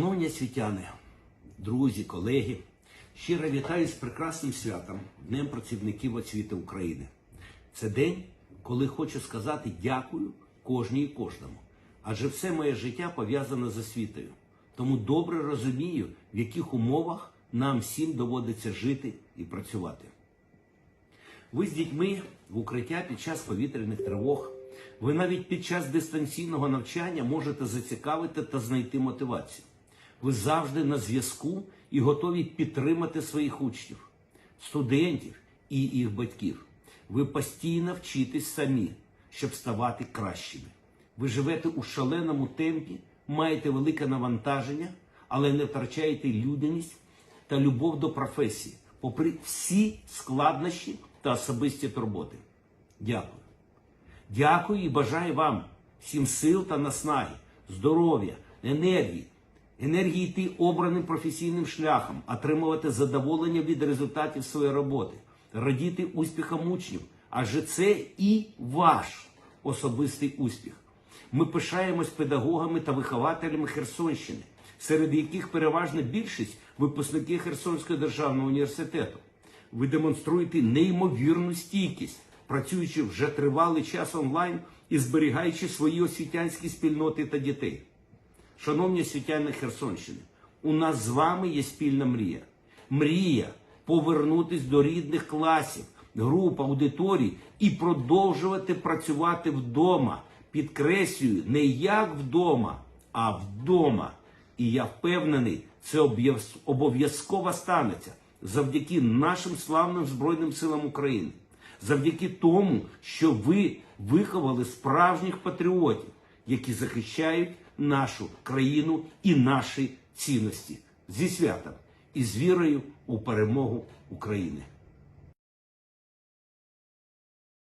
Шановні світяни, друзі, колеги, щиро вітаю з прекрасним святом, Днем працівників освіти України. Це день, коли хочу сказати дякую кожній і кожному. Адже все моє життя пов'язане з освітою. Тому добре розумію, в яких умовах нам всім доводиться жити і працювати. Ви з дітьми в укриття під час повітряних тривог. Ви навіть під час дистанційного навчання можете зацікавити та знайти мотивацію. Ви завжди на зв'язку і готові підтримати своїх учнів, студентів і їх батьків. Ви постійно вчитесь самі, щоб ставати кращими. Ви живете у шаленому темпі, маєте велике навантаження, але не втрачаєте людяність та любов до професії, попри всі складнощі та особисті турботи. Дякую. Дякую і бажаю вам всім сил та наснаги, здоров'я, енергії, енергії йти обраним професійним шляхом, отримувати задоволення від результатів своєї роботи, радіти успіхам учнів, адже це і ваш особистий успіх. Ми пишаємось педагогами та вихователями Херсонщини, серед яких переважна більшість випускники Херсонського державного університету. Ви демонструєте неймовірну стійкість, працюючи вже тривалий час онлайн і зберігаючи свої освітянські спільноти та дітей. Шановні освітяни Херсонщини, у нас з вами є спільна мрія. Мрія повернутись до рідних класів, груп, аудиторій і продовжувати працювати вдома. Підкреслюю, не як вдома, а вдома. І я впевнений, це обов'язково станеться завдяки нашим славним Збройним силам України, завдяки тому, що ви виховали справжніх патріотів, які захищають нашу країну і наші цінності зі святом і з вірою у перемогу України.